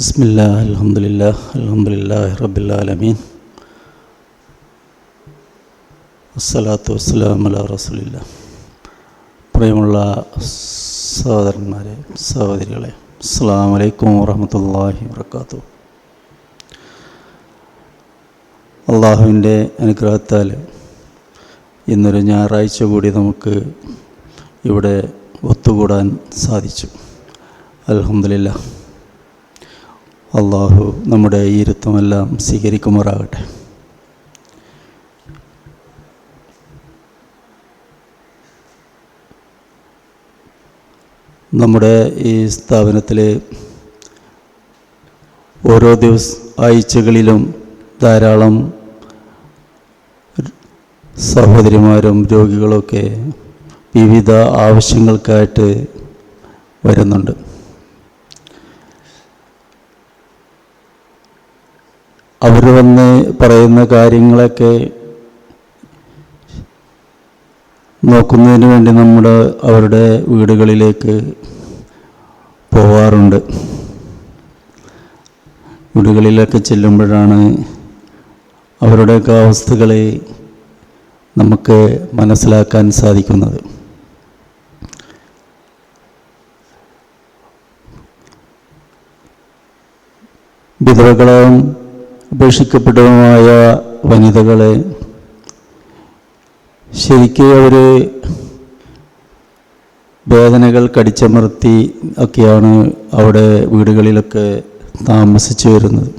بسم الله الحمد لله الحمد لله رب العالمين അസ്സലാത്തു വസ്സലാം അല റസൂലില്ല പ്രിയമുള്ള സഹോദരന്മാരെ സഹോദരികളെ അസ്സാം വലൈക്കും വറഹമത്തല്ലാഹി വർക്കാത്തു അള്ളാഹുവിൻ്റെ അനുഗ്രഹത്താൽ ഇന്നൊരു ഞായറാഴ്ച കൂടി നമുക്ക് ഇവിടെ ഒത്തുകൂടാൻ സാധിച്ചു അലഹമില്ല അള്ളാഹു നമ്മുടെ ഈ സ്വീകരിക്കുമാറാകട്ടെ. നമ്മുടെ ഈ സ്ഥാപനത്തിലെ ഓരോ ദിവസ ആഴ്ചകളിലും ധാരാളം സഹോദരിമാരും രോഗികളൊക്കെ വിവിധ ആവശ്യങ്ങൾക്കായിട്ട് വരുന്നുണ്ട്. അവർ വന്ന് പറയുന്ന കാര്യങ്ങളൊക്കെ നോക്കുന്നതിന് വേണ്ടി നമ്മൾ അവരുടെ വീടുകളിലേക്ക് പോവാറുണ്ട്. വീടുകളിലൊക്കെ ചെല്ലുമ്പോഴാണ് അവരുടെയൊക്കെ അവസ്ഥകളെ നമുക്ക് മനസ്സിലാക്കാൻ സാധിക്കുന്നത്. വിധവകളും ഉപേക്ഷിക്കപ്പെട്ടതുമായ വനിതകളെ ശരിക്കും അവർ വേദനകൾ കടിച്ചമർത്തി ഒക്കെയാണ് അവിടെ വീടുകളിലൊക്കെ താമസിച്ചു വരുന്നത്.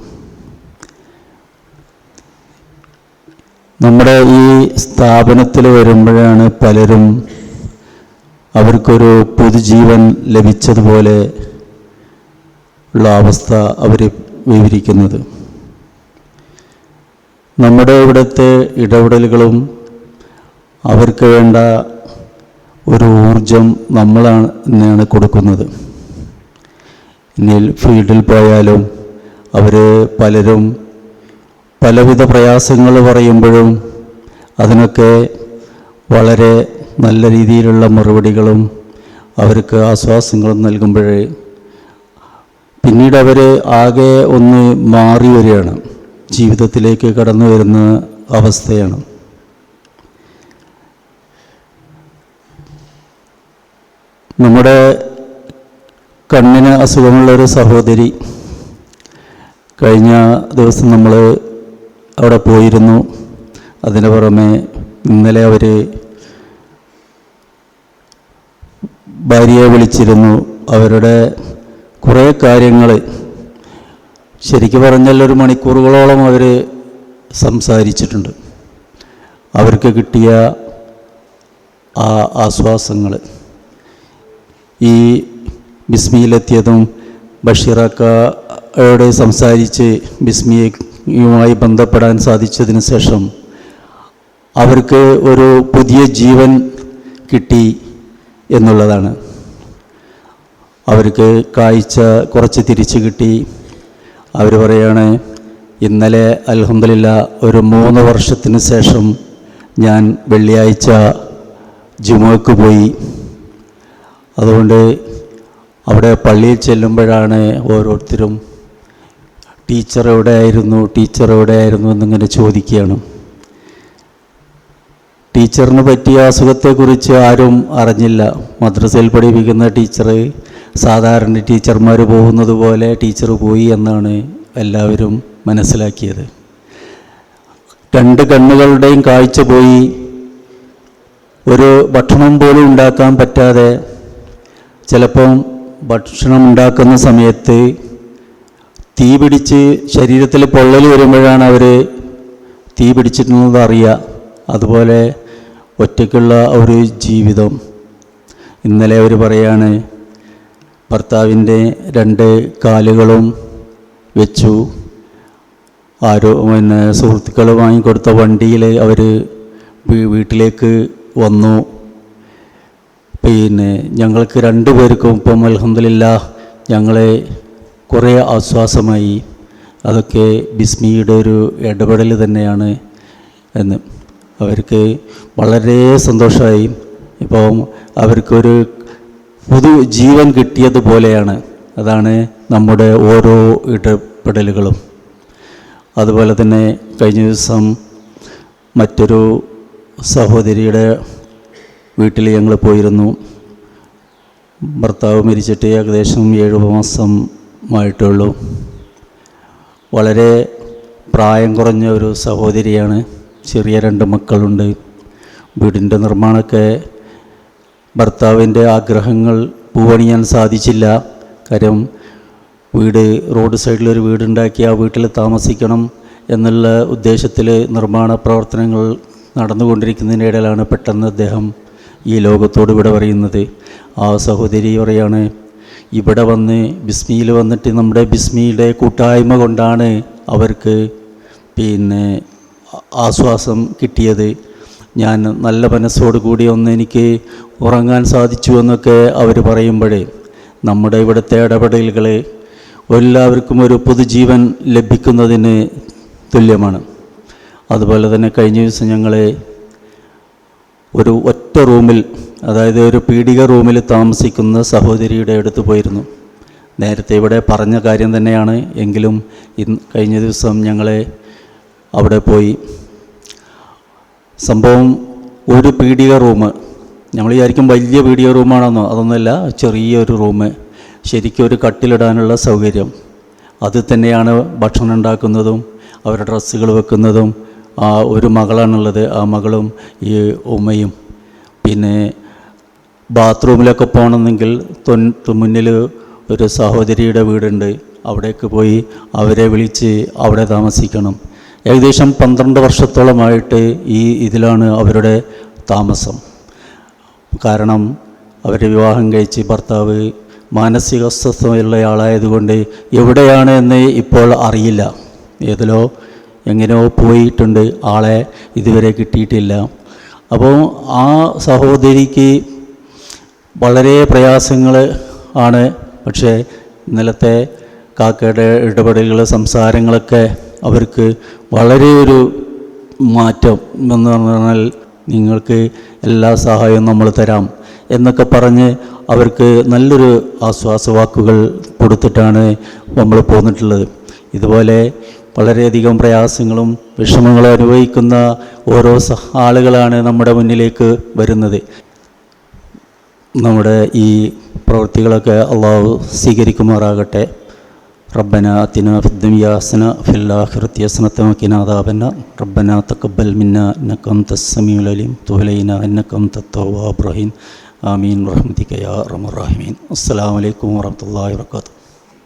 നമ്മുടെ ഈ സ്ഥാപനത്തിൽ വരുമ്പോഴാണ് പലരും അവർക്കൊരു പുതുജീവൻ ലഭിച്ചതുപോലെ ഉള്ള അവസ്ഥ അവർ വിവരിക്കുന്നത്. നമ്മുടെ ഇവിടുത്തെ ഇടപെടലുകളും അവർക്ക് വേണ്ട ഒരു ഊർജം നമ്മളാണ് തന്നെയാണ് കൊടുക്കുന്നത്. ഇനി ഫീൽഡിൽ പോയാലും അവർ പലരും പലവിധ പ്രയാസങ്ങൾ പറയുമ്പോഴും അതിനൊക്കെ വളരെ നല്ല രീതിയിലുള്ള മറുപടികളും അവർക്ക് ആശ്വാസങ്ങളും നൽകുമ്പോഴേ പിന്നീട് അവർ ആകെ ഒന്ന് മാറി വരികയാണ്. ജീവിതത്തിലേക്ക് കടന്നു വരുന്ന അവസ്ഥയാണ്. നമ്മുടെ കണ്ണിന് അസുഖമുള്ളൊരു സഹോദരി കഴിഞ്ഞ ദിവസം നമ്മൾ അവിടെ പോയിരുന്നു. അതിന് പുറമെ ഇന്നലെ അവർ ഭാര്യയെ വിളിച്ചിരുന്നു. അവരുടെ കുറേ കാര്യങ്ങൾ ശരിക്കും പറഞ്ഞാൽ ഒരു മണിക്കൂറുകളോളം അവർ സംസാരിച്ചിട്ടുണ്ട്. അവർക്ക് കിട്ടിയ ആ ആശ്വാസങ്ങൾ ഈ ബിസ്മിയിലെത്തിയതും ബഷീറക്കയോട് സംസാരിച്ച് ബിസ്മിയുമായി ബന്ധപ്പെടാൻ സാധിച്ചതിന് ശേഷം അവർക്ക് ഒരു പുതിയ ജീവൻ കിട്ടി എന്നുള്ളതാണ്. അവർക്ക് കാഴ്ച കുറച്ച് തിരിച്ചു കിട്ടി. അവർ പറയുകയാണ് ഇന്നലെ അലഹമില്ല ഒരു മൂന്ന് വർഷത്തിന് ശേഷം ഞാൻ വെള്ളിയാഴ്ച ജുമോയ്ക്ക് പോയി. അതുകൊണ്ട് അവിടെ പള്ളിയിൽ ചെല്ലുമ്പോഴാണ് ഓരോരുത്തരും ടീച്ചർ എവിടെയായിരുന്നു ടീച്ചർ എവിടെയായിരുന്നു എന്നിങ്ങനെ ചോദിക്കുകയാണ്. ടീച്ചറിന് പറ്റിയ അസുഖത്തെക്കുറിച്ച് ആരും അറിഞ്ഞില്ല. മദ്രസയിൽ പഠിപ്പിക്കുന്ന ടീച്ചർ സാധാരണ ടീച്ചർമാർ പോകുന്നത് പോലെ ടീച്ചർ പോയി എന്നാണ് എല്ലാവരും മനസ്സിലാക്കിയത്. രണ്ട് കണ്ണുകളുടെയും കാഴ്ച പോയി ഒരു ഭക്ഷണം പോലും ഉണ്ടാക്കാൻ പറ്റാതെ ചിലപ്പം ഭക്ഷണം ഉണ്ടാക്കുന്ന സമയത്ത് തീ പിടിച്ച് ശരീരത്തിൽ പൊള്ളൽ വരുമ്പോഴാണ് അവർ തീ പിടിച്ചിട്ടുള്ളത് അറിയുക. അതുപോലെ ഒറ്റയ്ക്കുള്ള ഒരു ജീവിതം. ഇന്നലെ അവർ പറയാണ് ഭർത്താവിന്റെ രണ്ട് കാലുകളും വെച്ചു. ആരോ പിന്നെ സുഹൃത്തുക്കൾ വാങ്ങിക്കൊടുത്ത വണ്ടിയിൽ അവർ വീട്ടിലേക്ക് വന്നു. പിന്നെ ഞങ്ങൾക്ക് രണ്ടു പേർക്കും ഇപ്പം അലഹമില്ല ഞങ്ങളെ കുറേ ആശ്വാസമായി. അതൊക്കെ ബിസ്മിയുടെ ഒരു ഇടപെടൽ തന്നെയാണ് എന്ന്. അവർക്ക് വളരെ സന്തോഷമായി. ഇപ്പം അവർക്കൊരു പുതു ജീവൻ കിട്ടിയതുപോലെയാണ് അതാണ് നമ്മുടെ ഓരോ ഇടപെടലുകളും. അതുപോലെ തന്നെ കഴിഞ്ഞ ദിവസം മറ്റൊരു സഹോദരിയുടെ വീട്ടിൽ ഞങ്ങൾ പോയിരുന്നു. ഭർത്താവ് മരിച്ചിട്ട് ഏകദേശം ഏഴ് മാസമായിട്ടുള്ളൂ. വളരെ പ്രായം കുറഞ്ഞ ഒരു സഹോദരിയാണ്. ചെറിയ രണ്ട് മക്കളുണ്ട്. വീടിന്റെ നിർമ്മാണമൊക്കെ ഭർത്താവിന്റെ ആഗ്രഹങ്ങൾ പൂവണിയാൻ സാധിച്ചില്ല. കാര്യം വീട് റോഡ് സൈഡിലൊരു വീടുണ്ടാക്കി ആ വീട്ടിൽ താമസിക്കണം എന്നുള്ള ഉദ്ദേശത്തിൽ നിർമ്മാണ പ്രവർത്തനങ്ങൾ നടന്നുകൊണ്ടിരിക്കുന്നതിനിടയിലാണ് പെട്ടെന്ന് അദ്ദേഹം ഈ ലോകത്തോട് ഇവിടെ പറയുന്നത്. ആ സഹോദരി പറയാണ് ഇവിടെ വന്ന് ബിസ്മിയിൽ വന്നിട്ട് നമ്മുടെ ബിസ്മിയുടെ കൂട്ടായ്മ കൊണ്ടാണ് അവർക്ക് പിന്നെ ആശ്വാസം കിട്ടിയത്. ഞാൻ നല്ല മനസ്സോടു കൂടി ഒന്ന് എനിക്ക് ഉറങ്ങാൻ സാധിച്ചു എന്നൊക്കെ അവർ പറയുമ്പോഴേ നമ്മുടെ ഇവിടുത്തെ ഇടപെടലുകൾ എല്ലാവർക്കും ഒരു പുതുജീവൻ ലഭിക്കുന്നതിന് തുല്യമാണ്. അതുപോലെ തന്നെ കഴിഞ്ഞ ദിവസം ഞങ്ങളെ ഒരു ഒറ്റ റൂമിൽ അതായത് ഒരു പീഡിക റൂമിൽ താമസിക്കുന്ന സഹോദരിയുടെ അടുത്ത് പോയിരുന്നു. നേരത്തെ ഇവിടെ പറഞ്ഞ കാര്യം തന്നെയാണ്. എങ്കിലും ഇന്ന് കഴിഞ്ഞ ദിവസം ഞങ്ങളെ അവിടെ പോയി. സംഭവം ഒരു പീഡിക റൂം. നമ്മൾ വിചാരിക്കും വലിയ പീഡിക റൂമാണെന്നോ അതൊന്നുമല്ല ചെറിയൊരു റൂം. ശരിക്കും ഒരു കട്ടിലിടാനുള്ള സൗകര്യം. അത് തന്നെയാണ് ഭക്ഷണം ഉണ്ടാക്കുന്നതും അവരുടെ ഡ്രസ്സുകൾ വെക്കുന്നതും ആ ഒരു മകളാണുള്ളത് ആ മകളും ഈ ഉമ്മയും. പിന്നെ ബാത്റൂമിലൊക്കെ പോകണമെന്നെങ്കിൽ തൊൻ മുന്നിൽ ഒരു സഹോദരിയുടെ വീടുണ്ട്. അവിടേക്ക് പോയി അവരെ വിളിച്ച് അവിടെ താമസിക്കണം. ഏകദേശം പന്ത്രണ്ട് വർഷത്തോളമായിട്ട് ഈ ഇതിലാണ് അവരുടെ താമസം. കാരണം അവർ വിവാഹം കഴിച്ച് ഭർത്താവ് മാനസിക അസ്വസ്ഥതയുള്ള ആളായതുകൊണ്ട് എവിടെയാണ് എന്ന് ഇപ്പോൾ അറിയില്ല. ഏതിലോ എങ്ങനെയോ പോയിട്ടുണ്ട്. ആളെ ഇതുവരെ കിട്ടിയിട്ടില്ല. അപ്പോൾ ആ സഹോദരിക്ക് വളരെ പ്രയാസങ്ങൾ ആണ്. പക്ഷേ ഇന്നലത്തെ കാക്കയുടെ ഇടപെടലുകൾ സംസാരങ്ങളൊക്കെ അവർക്ക് വളരെ ഒരു മാറ്റം എന്ന് പറഞ്ഞാൽ നിങ്ങൾക്ക് എല്ലാ സഹായവും നമ്മൾ തരാം എന്നൊക്കെ പറഞ്ഞ് അവർക്ക് നല്ലൊരു ആശ്വാസവാക്കുകൾ കൊടുത്തിട്ടാണ് നമ്മൾ പോന്നിട്ടുള്ളത്. ഇതുപോലെ വളരെയധികം പ്രയാസങ്ങളും വിഷമങ്ങളും അനുഭവിക്കുന്ന ഓരോ ആളുകളാണ് നമ്മുടെ മുന്നിലേക്ക് വരുന്നത്. നമ്മുടെ ഈ പ്രവൃത്തികളൊക്കെ അള്ളാഹു സ്വീകരിക്കുമാറാകട്ടെ. റബ്ബന അത്തിന ഫിദ്ദുനിയ ഹസന ഫിൽ ആഖിറതി ഹസനത വഖിന അദാബന്ന റബ്ബന തഖബ്ബൽ മിന്ന ഇന്നക അൻതസ് സമീഉൽ അലീം തുഹലൈന ഇന്നക അൻതത് തവ്വാബുർ റഹീം ആമീൻ റഹ്മതിക യാ അർഹമർ റഹീമീൻ അസ്സലാമു അലൈക്കും വറഹ്മത്തുള്ളാഹി വബറകാതുഹു